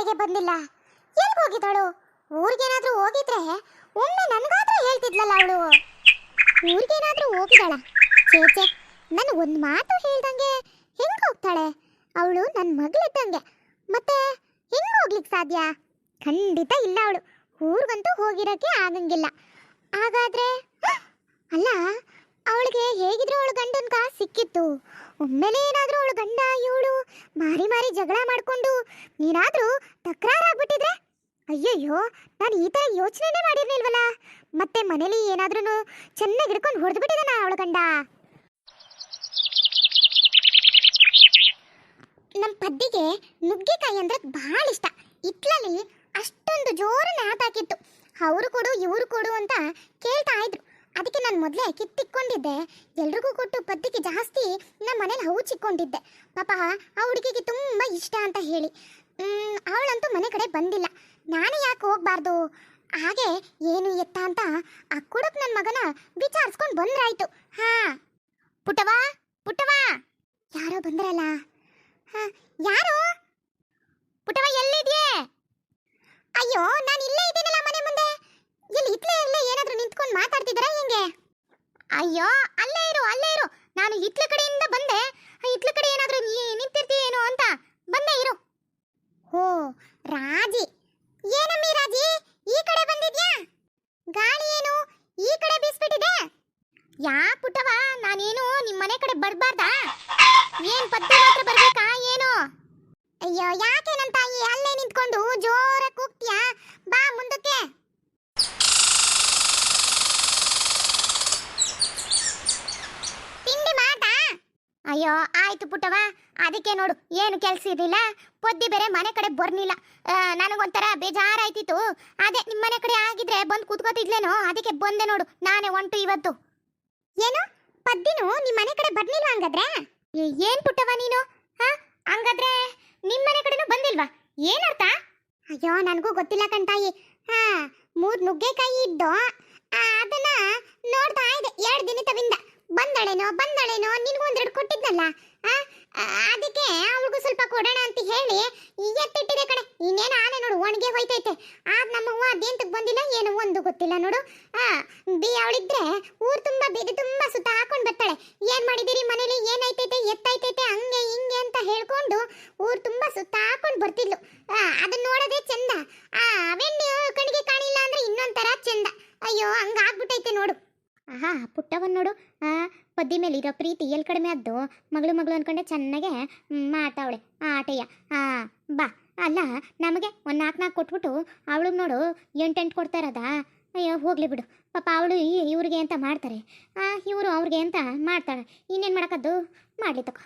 ಕಡೆಗೆ ಬಂದಿಲ್ಲ. ಎಲ್ಲಿ ಹೋಗಿದ್ದಾಳು? ಊರಿಗೇನಾದ್ರೂ ಹೋಗಿದ್ರೆ ಒಮ್ಮೆ ನನಗಾದ್ರೂ ಹೇಳ್ತಿದ್ಲಲ್ಲ ಅವಳು. ಊರಿಗೇನಾದ್ರೂ ಹೋಗಿದ್ದಾಳ? ಚೇಚೆ ನಾನು ಒಂದು ಮಾತು ಹೇಳ್ದಂಗೆ ಹೆಂಗ್ ಹೋಗ್ತಾಳೆ? ಅವಳು ನನ್ನ ಮಗಳಿದ್ದಂಗೆ. ಮತ್ತೆ ಹೆಂಗ್ ಹೋಗ್ಲಿಕ್ಕೆ ಸಾಧ್ಯ? ಖಂಡಿತ ಇಲ್ಲ ಅವಳು. ಊರಿಗಂತೂ ಹೋಗಿರಕ್ಕೆ ಆಗಂಗಿಲ್ಲ. ಹಾಗಾದ್ರೆ, ಅಲ್ಲ, ಅವಳಿಗೆ ಹೇಗಿದ್ರು ಅವಳು ಗಂಡನ ಕಾ ಸಿಕ್ಕಿತ್ತು. ಒಮ್ಮೆಲೆ ಏನಾದರೂ ಅವಳು ಗಂಡ, ಇವಳು ಮಾರಿ ಮಾರಿ ಜಗಳ ಮಾಡ್ಕೊಂಡು ನೀನಾದ್ರೂ ತಕರಾರಾಗ್ಬಿಟ್ಟಿದ್ರೆ? ಅಯ್ಯಯ್ಯೋ, ನಾನು ಈ ಥರ ಯೋಚನೆನೇ ಮಾಡಿರ್ಲಿಲ್ವಲ್ಲ? ಮತ್ತೆ ಮನೇಲಿ ಏನಾದ್ರೂ ಚೆನ್ನಾಗಿ ಹಿಡ್ಕೊಂಡು ಹೊಡೆದು ಬಿಟ್ಟಿದ್ದಾನ ಅವಳ ಗಂಡ? ನಮ್ಮ ಪದ್ದಿಗೆ ನುಗ್ಗೆಕಾಯಿ ಅಂದ್ರೆ ಭಾಳ ಇಷ್ಟ. ಇಟ್ಲಲ್ಲಿ ಅಷ್ಟೊಂದು ಜೋರು ನಾತಾಕಿತ್ತು ಅವರು ಕೊಡು, ಇವರು ಕೊಡು ಅಂತ ಕೇಳ್ತಾ ಇದ್ರು. ಅದಕ್ಕೆ ನಾನು ಮೊದಲೇ ಕಿತ್ತಿಕ್ಕೊಂಡಿದ್ದೆ. ಎಲ್ರಿಗೂ ಕೊಟ್ಟು ಪದ್ದಿಗೆ ಜಾಸ್ತಿ ನಮ್ಮ ಮನೇಲಿ ಹೌಚಿಕ್ಕೊಂಡಿದ್ದೆ ಪಾಪ ಆ ಹುಡುಗಿಗೆ ತುಂಬ ಇಷ್ಟ ಅಂತ ಹೇಳಿ. ಅವಳಂತೂ ಮನೆ ಕಡೆ ಬಂದಿಲ್ಲ. ನಾನು ಯಾಕೆ ಹೋಗ್ಬಾರ್ದು? ಹಾಗೆ ಏನು ಎತ್ತ ಅಂತ ಆ ಕುಡುಕ್ ನನ್ನ ಮಗನ ವಿಚಾರಿಸ್ಕೊಂಡು ಬಂದ್ರಾಯ್ತು. ಹಾ. ಪುಟವಾ ಪುಟವಾ ಯಾರೋ ಬಂದ್ರಲ್ಲ? ಹಾ, ಯಾರು? ಪುಟವಾ ಎಲ್ಲಿದ್ಯೆ? ಅಯ್ಯೋ, ನಾನು ಇಲ್ಲೇ ಇದ್ದೀನಲ್ಲ ಮನೆ ಮುಂದೆ. ಇಲ್ಲಿ ಇತ್ಲೇ ಇಲ್ಲೇ ಏನಾದ್ರೂ ನಿಂತ್ಕೊಂಡು ಮಾತಾಡ್ತಿದ್ದೀರಾ ಹೆಂಗೆ? ಅಯ್ಯೋ, ಅಲ್ಲೇ ಇರು ಅಲ್ಲೇ ಇರು. ನಾನು ಇತ್ಲ ಕಡೆಯಿಂದ ಬಂದೆ ಇತ್ಲ ಕಡೆ ಏನಾದ್ರೂ ನೀ ನಿಂತಿರ್ತೀಯೇನೋ ಅಂತ ಬಂದೆ ಇರು ಹೋ ರಾಜಿ ಏನಮ್ಮಿ ರಾಜಿ ಈ ಕಡೆ ಬಂದಿದ್ಯಾ ಗಾಳಿ ಏನು ಈ ಕಡೆ ಬೀಸ್ಬಿಟ್ಟಿದೆ ಯಾ ಪುಟ್ಟವ ನಾನೇನು ನಿಮ್ಮ ಮನೆ ಕಡೆ ಬರ್ಬಾರ್ದಾ ಏನ್ ಪದ್ಯ ಮಾತ್ರ ಬರ್ಬೇಕಾ ಏನು ಅಯ್ಯೋ ಯಾಕೆ ನನ್ನ ತಾಯಿ ಅಲ್ಲೇ ನಿಂತ್ಕೊಂಡು ಜೋರಾಗಿ ಕೂಗ್ತೀಯಾ? ಬಾ ಮುಂದಕ್ಕೆ. ತಿಂಡಿ ಮಾತಾ? ಅಯ್ಯೋ, ಆಯ್ತು ಪುಟ್ಟವ ಅದಕ್ಕೆ ನೋಡು, ಏನು ಕೆಲಸ ಇರಲಿಲ್ಲ ಪೊದ್ದಿ ಬೇರೆ ಮನೆ ಕಡೆ ಬರ್ನಿಲ್ಲ ನನಗೊಂಥರ ಬೇಜಾರಾಯ್ತಿತ್ತು. ಅದೇ ನಿಮ್ಮ ಮನೆ ಕಡೆ ಆಗಿದ್ರೆ ಬಂದು ಕೂತ್ಕೋತಿದ್ಲೇನೋ? ಅದಕ್ಕೆ ಬಂದೆ ನೋಡು, ನಾನೇ ಒಂಟು ಇವತ್ತು. ಏನು? ಪದ್ದಿನು ನಿಮ್ಮ ಮನೆ ಕಡೆ ಬರ್ಲಿಲ್ಲ ಹಂಗಾದ್ರೆ? ಏನ್ ಪುಟ್ಟವ ನೀನು? ಹಾ? ಹಂಗಾದ್ರೆ ನಿಮ್ಮ ಮನೆ ಕಡೆನೂ ಬಂದಿಲ್ವಾ? ಏನರ್ಥ? ಅಯ್ಯೋ, ನನಗೂ ಗೊತ್ತಿಲ್ಲ ಕಣ್ತಾಯಿ ಹಾ, ಮೂರ್ ನುಗ್ಗೆಕಾಯಿ ಇದ್ದು ಅದನ್ನ ನೋಡ್ತಾ ಇದೆ ಎರಡು ದಿನ ತವಿಂದ ಬಂದಳೇನೋ ಬಂದಳೇನೋ, ನಿನ್ಗೂ ಒಂದೆರಡು ಕೊಟ್ಟಿದ್ನಲ್ಲ? ಅದಕ್ಕೆ ಅವಳಿಗೂ ಸ್ವಲ್ಪ ಕೊಡೋಣ ಅಂತ ಹೇಳಿ ಎತ್ತಿಟ್ಟಿದೆ ಕಡೆ ಇನ್ನೇನು ಆನೆ ನೋಡು, ಒಣಗೆ ಹೋಯ್ತೈತೆ. ನಮ್ಮ ಹೂವ ಬಂದಿಲ್ಲ, ಏನು ಒಂದು ಗೊತ್ತಿಲ್ಲ ನೋಡು. ಆ, ಬಿ, ಅವಳಿದ್ರೆ ಊರ್ ತುಂಬಾ ಬೀದಿ ತುಂಬಾ ಸುತ್ತ ಹಾಕೊಂಡ್ ಬರ್ತಾಳೆ. ಏನ್ ಮಾಡಿದಿರಿ ಮನೇಲಿ? ಏನೈತೈತೆ ಎತ್ತೈತೈತೆ ಹಂಗೆ ಹಿಂಗೆ ಅಂತ ಹೇಳ್ಕೊಂಡು ಊರ್ ತುಂಬಾ ಸುತ್ತ ಹಾಕೊಂಡ್ ಬರ್ತಿದ್ಲು. ಅದನ್ನ ನೋಡೋದೇ ಚಂದ. ಆ ಅವೆಣ್ಣೆ ಕಣ್ಣಿಗೆ ಕಾಣಿಲ್ಲ ಅಂದ್ರೆ ಇನ್ನೊಂಥರ ಚಂದ. ಅಯ್ಯೋ ಹಂಗಾಗ್ಬಿಟ್ಟೈತೆ ನೋಡು. ಆಹಾ, ಪುಟ್ಟವನ್ ನೋಡು. ಆ, ಪದ್ದಿ ಮೇಲೆ ಇರೋ ಪ್ರೀತಿ ಎಲ್ಲಿ ಕಡಿಮೆ ಆದ್ದು? ಮಗಳು ಮಗಳು ಅನ್ಕೊಂಡೆ ಚೆನ್ನಾಗೆ ಮಾತಾವಳೆ ಆಟಯ್ಯ. ಆ, ಬಾ. ಅಲ್ಲ ನಮಗೆ ಒಂದು ನಾಲ್ಕು ನಾಲ್ಕು ಕೊಟ್ಬಿಟ್ಟು ಅವಳಿಗೆ ನೋಡು ಎಂಟೆಂಟು ಕೊಡ್ತಾ ಇರೋದಾ? ಅಯ್ಯೋ ಹೋಗ್ಲಿ ಬಿಡು. ಪಾಪ ಅವಳು ಇವ್ರಿಗೆ ಅಂತ ಮಾಡ್ತಾರೆ. ಆ ಇವರು ಅವ್ರಿಗೆ ಅಂತ ಮಾಡ್ತಾಳೆ. ಇನ್ನೇನು ಮಾಡಕದ್ದು ಮಾಡ್ಲಿ ತಕೋ.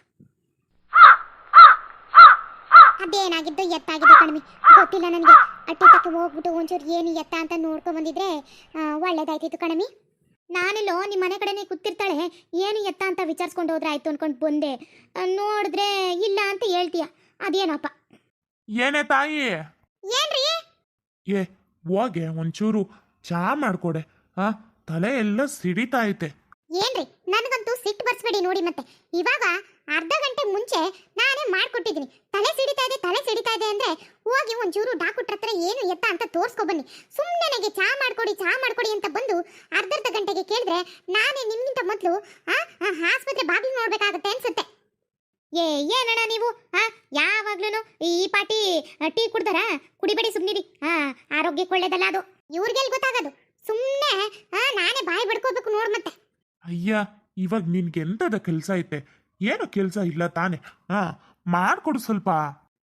ಅದೇನಾಗಿದ್ದು? ಎತ್ತಾಗಿದೆ ಕಣ್ಮಿ. ಗೊತ್ತಿಲ್ಲ ನನಗೆ. ಅಟ್ಟಿ ತಕ್ಕ ಹೋಗ್ಬಿಟ್ಟು ಒಂಚೂರು ಏನು ಎತ್ತ ಅಂತ ನೋಡ್ಕೊಂಡ್ ಬಂದಿದ್ರೆ ಆ, ಒಳ್ಳೇದಾಯ್ತಿತ್ತು ಕಣಮಿ. ನಾನೆಲ್ಲೋ ನಿಮ್ಮ ಮನೆ ಕಡೆನೇ ಕೂತಿರ್ತಾಳೆ. ಏನು ಎತ್ತ ಅಂತ ವಿಚಾರಿಸ್ಕೊಂಡು ಹೋದ್ರೆ ಆಯ್ತು ಅನ್ಕೊಂಡು ಬಂದೆ. ನೋಡಿದ್ರೆ ಇಲ್ಲ ಅಂತ ಹೇಳ್ತೀಯ. ಅದೇನಪ್ಪ ಏನೇ ತಾಯಿ? ಏನ್ರಿ? ಏ ಹೋಗೆ ಒಂಚೂರು ಚಾ ಮಾಡ್ಕೊಡೆ. ಆ ತಲೆ ಎಲ್ಲ ಸಿಡಿತಾ ಐತೆ. ಏನ್ರಿ? ನನಗಂತೂ ಸಿಟ್ಟು ಬರ್ಸ್ಬೇಡಿ ನೋಡಿ ಮತ್ತೆ. ಇವಾಗ ಅರ್ಧ ಗಂಟೆ ಮುಂಚೆ ನಾನೇ ಮಾಡ್ಕೊಟ್ಟಿದ್ದೀನಿ. ತಲೆ ಸಿಡಿತಾ ಇದೆ ತಲೆ ಸಿಡಿತಾ ಇದೆ ಅಂದ್ರೆ ಹೋಗಿ ಒಂಚೂರು ಡಾಕ್ಟರ್ ಹತ್ರ ಏನು ಎತ್ತ ಅಂತ ತೋರಿಸ್ಕೊ ಬನ್ನಿ ಸುಮ್ಮನೆ ನನಗೆ ಚಾ ಮಾಡ್ಕೊಡಿ ಚಾ ಮಾಡ್ಕೊಡಿ ಅಂತ ಬಂದು ಅರ್ಧರ್ಧ ಗಂಟೆಗೆ ಕೇಳಿದ್ರೆ ನಾನೇ ನಿಮ್ಗಿಂತ ಮೊದಲು ಆಸ್ಪತ್ರೆ ಬಾಗಿಲು ನೋಡ್ಬೇಕಾಗತ್ತೆ ಅನ್ಸುತ್ತೆ. ಏ ಏನಣ್ಣ ನೀವು? ಹಾ ಯಾವಾಗ್ಲೂ ಈ ಪಾಟಿ ಟೀ ಕುಡ್ದಾರ? ಕುಡಿಬೇಡಿ ಸುಮ್ನಿರಿ. ಹಾ ಆರೋಗ್ಯಕ್ಕೆ ಒಳ್ಳೇದಲ್ಲ ಅದು. ಇವ್ರಿಗೆಲ್ ಗೊತ್ತಾಗದು. ಸುಮ್ಮನೆ ನಾನೇ ಬಾಯಿ ಬಿಡ್ಕೋಬೇಕು ನೋಡ್ ಮತ್ತೆ. ಅಯ್ಯ ಇವಾಗ ನಿನ್ಗೆ ಎಂತದ ಕೆಲಸ ಐತೆ? ಏನು ಕೆಲಸ ಇಲ್ಲ ತಾನೆ. ಹಾ ಮಾಡ್ಕೊಡು ಸ್ವಲ್ಪ.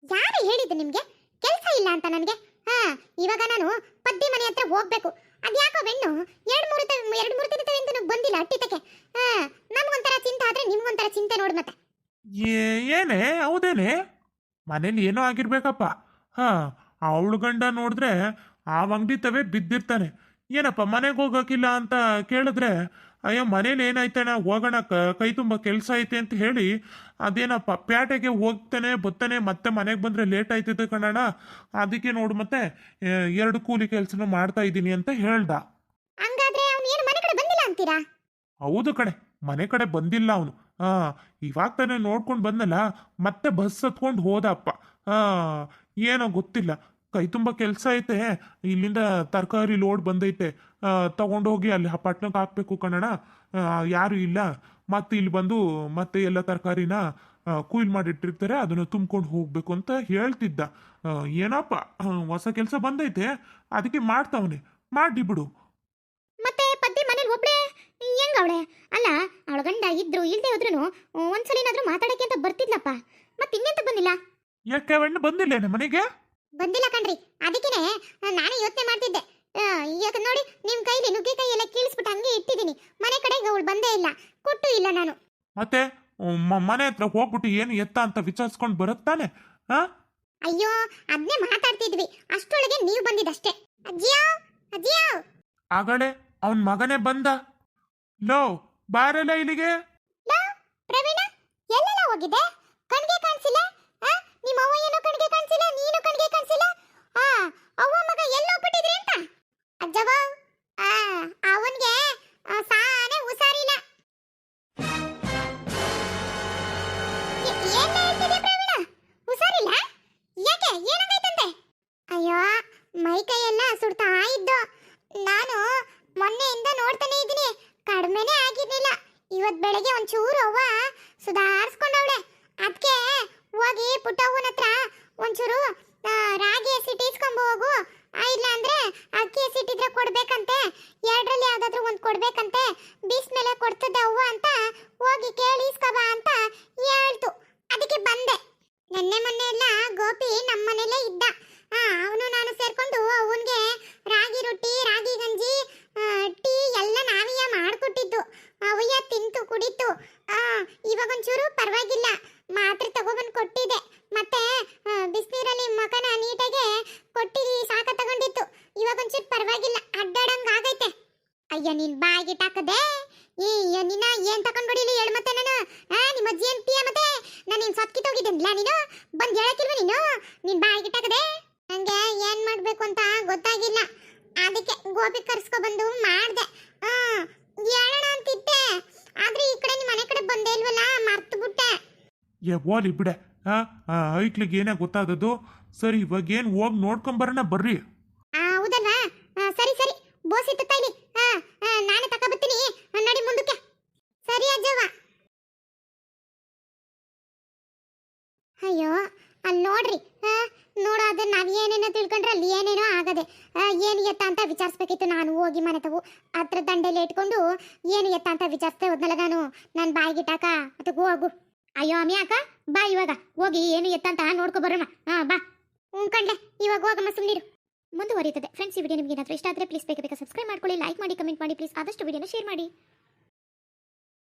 ಯಾರು ಹೇಳಿದ್ದು ನಿಮ್ಗೆ? ಕೆಲಸ ಇಲ್ಲ ಅಂತ ನನಗೆ? ಹಾ ಇವಾಗ ನಾನು ಪದ್ದಿ ಮನೆ ಹತ್ರ ಹೋಗ್ಬೇಕು. ಅದ್ಯಾಕೋ ಬೆಣ್ಣು? ಎರಡ್ ಮೂರು ದಿನ ಎರಡ್ ಮೂರು ದಿನ ಬಂದಿಲ್ಲ ಅಟ್ಟಿತಕ್ಕೆ. ಹಾ ನಮ್ಗೊಂಥರ ಚಿಂತೆ ಆದ್ರೆ ನಿಮ್ಗೊಂಥರ ಚಿಂತೆ ನೋಡ್ ಮತ್ತೆ. ಏನೇ? ಹೌದೇನೆ? ಮನೇಲಿ ಏನೋ ಆಗಿರ್ಬೇಕಪ್ಪ. ಹಾಂ ಅವಳು ಗಂಡ ನೋಡಿದ್ರೆ ಆ ಅಂಗಡಿ ತವೇ ಬಿದ್ದಿರ್ತಾನೆ. ಏನಪ್ಪ ಮನೆಗೆ ಹೋಗಕ್ಕಿಲ್ಲ ಅಂತ ಕೇಳಿದ್ರೆ ಅಯ್ಯೋ ಮನೇಲಿ ಏನಾಯ್ತಣ್ಣ? ಹೋಗೋಣ ಕ- ಕೈ ತುಂಬ ಕೆಲಸ ಐತೆ ಅಂತ ಹೇಳಿ ಅದೇನಪ್ಪ ಪ್ಯಾಟೆಗೆ ಹೋಗ್ತಾನೆ ಬತ್ತಾನೆ ಮತ್ತೆ ಮನೆಗೆ ಬಂದರೆ ಲೇಟ್ ಆಯ್ತಿದ್ದ ಕಣಣ್ಣ. ಅದಕ್ಕೆ ನೋಡು ಮತ್ತೆ ಎರಡು ಕೂಲಿ ಕೆಲಸನೂ ಮಾಡ್ತಾ ಇದ್ದೀನಿ ಅಂತ ಹೇಳ್ದ. ಹೌದು ಕಣೆ ಮನೆ ಕಡೆ ಬಂದಿಲ್ಲ ಅವನು. ಹಾ ಇವಾಗ ತಾನೇ ನೋಡ್ಕೊಂಡು ಬಂದಲ್ಲ, ಮತ್ತೆ ಬಸ್ ಹತ್ಕೊಂಡು ಹೋದಪ್ಪ. ಹಾ ಏನೋ ಗೊತ್ತಿಲ್ಲ. ಕೈ ತುಂಬ ಕೆಲಸ ಐತೆ. ಇಲ್ಲಿಂದ ತರಕಾರಿ ಲೋಡ್ ಬಂದೈತೆ. ತಗೊಂಡೋಗಿ ಅಲ್ಲಿ ಪಟ್ಟಣಕ್ಕೆ ಹಾಕ್ಬೇಕು ಕಣಣ ಯಾರು ಇಲ್ಲ. ಮತ್ತೆ ಇಲ್ಲಿ ಬಂದು ಮತ್ತೆ ಎಲ್ಲ ತರಕಾರಿನ ಕುಯ್ಲ್ ಮಾಡಿಟ್ಟಿರ್ತಾರೆ. ಅದನ್ನು ತುಂಬ್ಕೊಂಡು ಹೋಗ್ಬೇಕು ಅಂತ ಹೇಳ್ತಿದ್ದ. ಏನಪ್ಪ, ಹೊಸ ಕೆಲಸ ಬಂದೈತೆ. ಅದಕ್ಕೆ ಮಾಡ್ತಾವನೆ. ಮಾಡಿ ಬಿಡು ಮತ್ತೆ ಪದ್ದೆ ಮನೇಲಿ ಒಬ್ಳೆ ಹೆಂಗ ಅವಳೆ? ಅಲ್ಲ ಅವಳ ಗಂಡ ಇದ್ರು ಇಲ್ದೇ ಹೋದ್ರು ಒಂದ್ಸಲಿನಾದ್ರೂ ಮಾತಾಡಕ್ಕೆ ಅಂತ ಬರ್ತಿದ್ಲಪ್ಪ. ಮತ್ತೆ ಇನ್ನೆಂತ ಬಂದಿಲ್ಲ? ಯಾಕೆ ಅವಣ್ಣ ಬಂದಿಲ್ಲ ಮನೆಗೆ? ಬಂದಿಲ್ಲ ಕಣ್ರಿ. ಅದಕ್ಕೇನೆ ನಾನೇ ಯೋಚನೆ ಮಾಡ್ತಿದ್ದೆ. ಈಗ ನೋಡಿ ನಿಮ್ ಕೈಲಿ ನುಗ್ಗೆಕಾಯಿ ಎಲ್ಲ ಕೀಳಿಸ್ಬಿಟ್ಟು ಹಂಗೆ ಇಟ್ಟಿದ್ದೀನಿ. ಮನೆ ಕಡೆಗೆ ಅವಳು ಬಂದೇ ಇಲ್ಲ. ಕೊಟ್ಟು ಇಲ್ಲ ನಾನು. ಮತ್ತೆ ಮನೆ ಹತ್ರ ಹೋಗ್ಬಿಟ್ಟು ಏನು ಎತ್ತ ಅಂತ ವಿಚಾರಿಸ್ಕೊಂಡು ಬರುತ್ತಾನೆ ಅಯ್ಯೋ ಅದನ್ನೇ ಮಾತಾಡ್ತಿದ್ವಿ. ಅಷ್ಟೊಳಗೆ ನೀವು ಬಂದಿದ್ದಷ್ಟೇ. ಅಜ್ಜಿಯೋ ಅಜ್ಜಿಯೋ! ಆಗಲೇ ಅವನ್ ಮಗನೇ ಬಂದ. ಲೋ ಬಾರಲ್ಲ ಇಲ್ಲಿಗೆ. ಲೋ, ಪ್ರವೀಣ ಎಲ್ಲೆಲ್ಲ ಹೋಗಿದೆ? ಕಣ್ಗೆ ಕಾಣಿಸಿಲ್ಲ? ಆ ನಿಮ್ಮ ಅವ್ವ ಏನೋ ಕಣ್ಗೆ ಕಾಣಿಸಿಲ್ಲ ನೀನು ಕಣ್ಗೆ ಕಾಣಿಸಿಲ್ಲ? ಆ ಅವ್ವ ಮಗ ಎಲ್ಲೋ ಬಿಟ್ಟಿದ್ರಿ ಅಂತ ಅಜ್ಜವ ಆ ಅವನ್ಗೆ ಕಡಿಮೆನೇ ಆಗಿರ್ಲಿಲ್ಲ. ಇವತ್ ಬೆಳಗ್ಗೆ ಒಂಚೂರು ಅವ್ವ ಸುಧಾರಿಸ್ಕೊಂಡವಳೆ ಅದಕ್ಕೆ ಹೋಗಿ ಪುಟ್ಟವ್ವನ ಹತ್ರ ಒಂಚೂರು ರಾಗಿ ಹಸಿಟ್ಟು ಇಸ್ಕೊಂಬ ಹೋಗು. ಇಲ್ಲ ಅಂದ್ರೆ ಅಕ್ಕಿ ಹಸಿಟ್ಟಿದ್ರೆ ಕೊಡ್ಬೇಕಂತೆ. ಎರಡರಲ್ಲಿ ಯಾವ್ದಾದ್ರು ಒಂದು ಕೊಡ್ಬೇಕಂತೆ. ಮೇಲೆ ಕೊಡ್ತದೆ ಅವ್ವ ಅಂತ ಹೋಗಿ ಕೇಳಿ ಇಸ್ಕೊಬ ಅಂತ ಹೇಳ್ತು. ಅದಕ್ಕೆ ಬಂದೆ. ನೆನ್ನೆ ಮೊನ್ನೆ ಎಲ್ಲ ಗೋಪಿ ನಮ್ಮ ಮನೇಲೇ ಇದ್ದ. ಅವನು ನಾನು ಸೇರ್ಕೊಂಡು ಅವನಿಗೆ ರಾಗಿ ರೊಟ್ಟಿ, ರಾಗಿ ಗಂಜಿ ಟೀ ಎಲ್ಲ ನಾವಿಯ ಮಾಡ್ಕೊಟ್ಟಿದ್ದು. ಅವಯ್ಯ ತಿಂತು, ಕುಡಿತು. ಇವಾಗ ಒಂಚೂರು ಪರವಾಗಿಲ್ಲ. ಮಾತ್ರೆ ತಗೊಬಂದು ಕೊಟ್ಟಿದ್ದೆ ಮತ್ತೆ ಬಿಸಿನೀರಲ್ಲಿ ಮಕನ ನೀಟಾಗೆ ಕೊಟ್ಟಿ ಸಾಕ ತಗೊಂಡಿತ್ತು. ಇವಾಗ ಒಂಚೂರು ಪರವಾಗಿಲ್ಲ. ಅಡ್ಡಾಡಂಗೆ ಆಗೈತೆ. ಅಯ್ಯ, ನಿನ್ ಬಾಯಿಗೆ ಟಾಕದೆ ಈ ನಿನ್ನ ಏನ್ ತಕೊಂಡ್ ಬಿಡಿಲಿ ಹೇಳು ಮತ್ತೆ ನಾನು? ಆ, ನಿಮ್ಮ ಅಜ್ಜಿ ಅಂತೀಯ ಮತ್ತೆ? ನಾನು ನಿನ್ ಸತ್ಕಿ ತೋಗಿದ್ದೆನ್ಲ ನೀನು? ಬಂದು ಹೇಳಕ್ಕಿಲ್ವ ನೀನು? ನಿನ್ ಬಾಯಿಗೆ ಗೋಪಿ ಕರ್ಸ್ಕೊ ಬಂದು ಮಾಡ್ದೆ. ಆ ಹೇಳೋಣ ಅಂತಿದ್ದೆ. ಆದ್ರೆ ಈ ಕಡೆ ನಿಮ್ಮ ಮನೆ ಕಡೆ ಬಂದೇ ಇಲ್ವಲ್ಲ ಮರ್ತು ಬಿಟ್ಟೆ ಏ ಓಲಿ ಬಿಡೆ. ಐಕ್ಲಿಗೆ ಏನೇ ಗೊತ್ತಾದದ್ದು? ಸರಿ ಇವಾಗ ಏನು ಹೋಗಿ ನೋಡ್ಕೊಂಬರೋಣ ಬರ್ರಿ. ಹೌದಲ್ವಾ? ಸರಿ ಸರಿ. ಬೋಸಿ ತೈಲಿ ಹಾ ನಾನೇ ಬರ್ತೀನಿ ನಡಿ ಮುಂದಕ್ಕೆ. ಸರಿ ಅಜ್ಜವ್ವ. ಅಯ್ಯೋ ಅಲ್ಲಿ ನೋಡ್ರಿ. ನೋಡು, ಅದನ್ನ ನಾನು ಏನೇನೋ ತಿಳ್ಕೊಂಡ್ರೆ ಅಲ್ಲಿ ಏನೇನೋ ಆಗದೆ. ಏನು ಎತ್ತ ಅಂತ ವಿಚಾರಿಸ್ಬೇಕಿತ್ತು ನಾನು, ಹೋಗಿ ಮನೆ ತಗೋ. ಹತ್ರ ದಂಡೆಲಿ ಇಟ್ಕೊಂಡು, ಏನು ಎತ್ತ ಅಂತ ವಿಚಾರಿಸ್ದೆ ಹೋದ್ನಲ್ಲ ನಾನು. ನನ್ನ ಬಾಯಿಗಿಟ್ಟಾಕ ಅದಕ್ಕೆ ಹೋಗು. ಅಯ್ಯೋ, ಅಮ್ಮಿ ಅಕ್ಕ, ಬಾ ಇವಾಗ. ಹೋಗಿ ಏನು ಎತ್ತ ಅಂತ ನೋಡ್ಕೊ ಬರೋಣ. ಹಾ, ಬಾ. ಉಂಕಂಡೆ ಇವಾಗ ಹೋಗಮ್ಮ ಸುಮ್ಮನಿರು ಮುಂದುವರಿಯುತ್ತದೆ. ಫ್ರೆಂಡ್ಸ್ ಈ ವಿಡಿಯೋ ನಿಮಗೆ ಏನಾದರೂ ಇಷ್ಟ ಆದರೆ ಪ್ಲೀಸ್ ಬೇಗ ಸಬ್ಸ್ಕ್ರೈಬ್ ಮಾಡ್ಕೊಳ್ಳಿ ಲೈಕ್ ಮಾಡಿ ಕಮೆಂಟ್ ಮಾಡಿ ಪ್ಲೀಸ್ ಆದಷ್ಟು ವಿಡಿಯೋನ ಶೇರ್ ಮಾಡಿ.